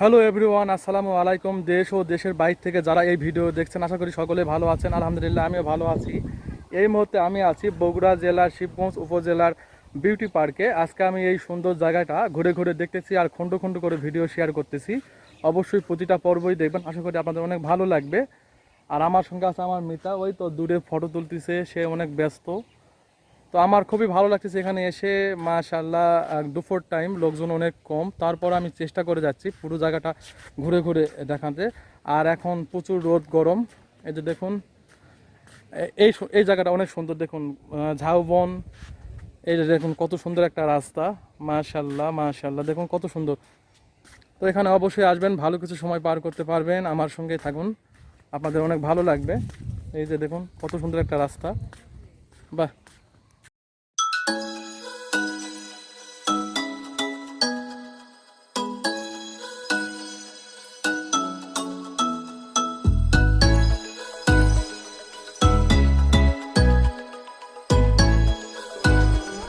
Hello everyone আসসালামু আলাইকুম দেশ ও দেশের বাইরে থেকে যারা এই ভিডিও দেখছেন, আশা করি সকলে ভালো আছেন, আলহামদুলিল্লাহ আমিও ভালো আছি। এই মুহূর্তে আমি আছি বগুড়া জেলার শিবগঞ্জ উপজেলার বিউটি পার্কে। আজকে আমি এই সুন্দর জায়গাটা ঘুরে ঘুরে দেখতেছি আর খণ্ড খণ্ড করে ভিডিও শেয়ার করতেছি। অবশ্যই প্রতিটা পর্বই দেখবেন। আশা করি আপনাদের অনেক ভালো লাগবে। আর আমার সঙ্গে আছে আমার মিতা, ওই তো দূরে ফটো তুলতেছে, সে অনেক ব্যস্ত। তো আমার খুবই ভালো লাগতেছে এখানে এসে। মাশাল্লাহ দুপুর টাইম লোকজন অনেক কম। তারপর আমি চেষ্টা করে যাচ্ছি পুরো জায়গাটা ঘুরে ঘুরে দেখাতে। আর এখন প্রচুর রোদ, গরম। এই যে দেখুন, এই এই জায়গাটা অনেক সুন্দর। দেখুন ঝাউবন এই যে দেখুন, কত সুন্দর একটা রাস্তা। মাশাল্লাহ মাশাল্লাহ দেখুন কত সুন্দর। তো এখানে অবশ্যই আসবেন, ভালো কিছু সময় পার করতে পারবেন। আমার সঙ্গে থাকুন। আপনাদের অনেক ভালো লাগবে। এই যে দেখুন, কত সুন্দর একটা রাস্তা। বাহ!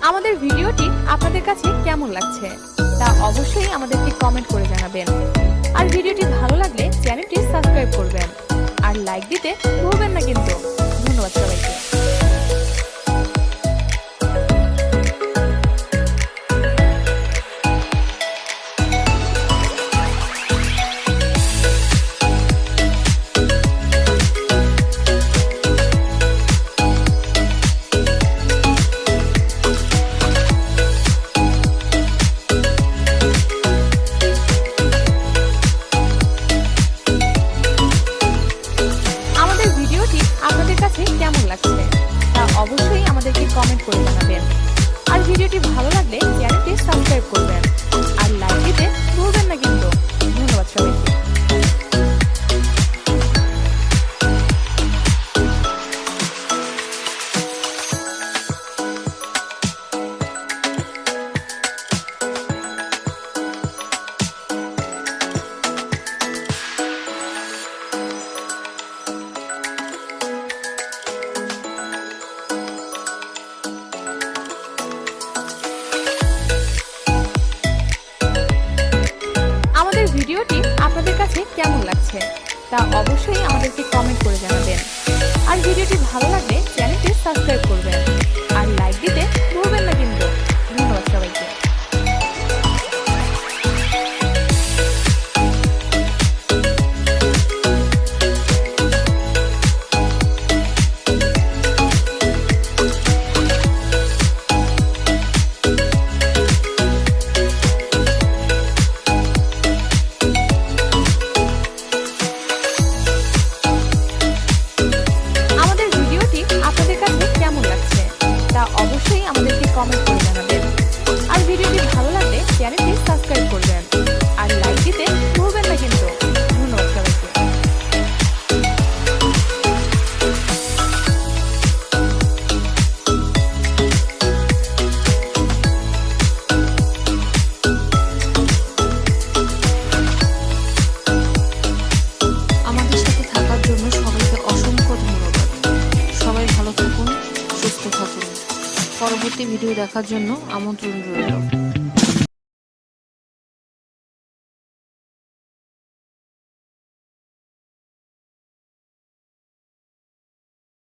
আমাদের ভিডিওটি আপনাদের কাছে কেমন লাগছে? তা অবশ্যই আমাদেরকে কমেন্ট করে জানাবেন। আর ভিডিওটি ভালো লাগলে চ্যানেলটি সাবস্ক্রাইব করবেন। আর লাইক দিতে কাছে কেমন লাগছে, তা অবশ্যই আমাদেরকে কমেন্ট করে জানাবেন। আর ভিডিওটি ভালো লাগলে চ্যানেলটি সাবস্ক্রাইব করবেন। তা অবশ্যই আমাদেরকে কমেন্ট করে জানাবেন। কমেন্ট করে জানাবেন। আর ভিডিওটি ভালো লাগলে চ্যানেলটি সাবস্ক্রাইব করবেন। পরবর্তী ভিডিও দেখার জন্য আমন্ত্রণ রইল।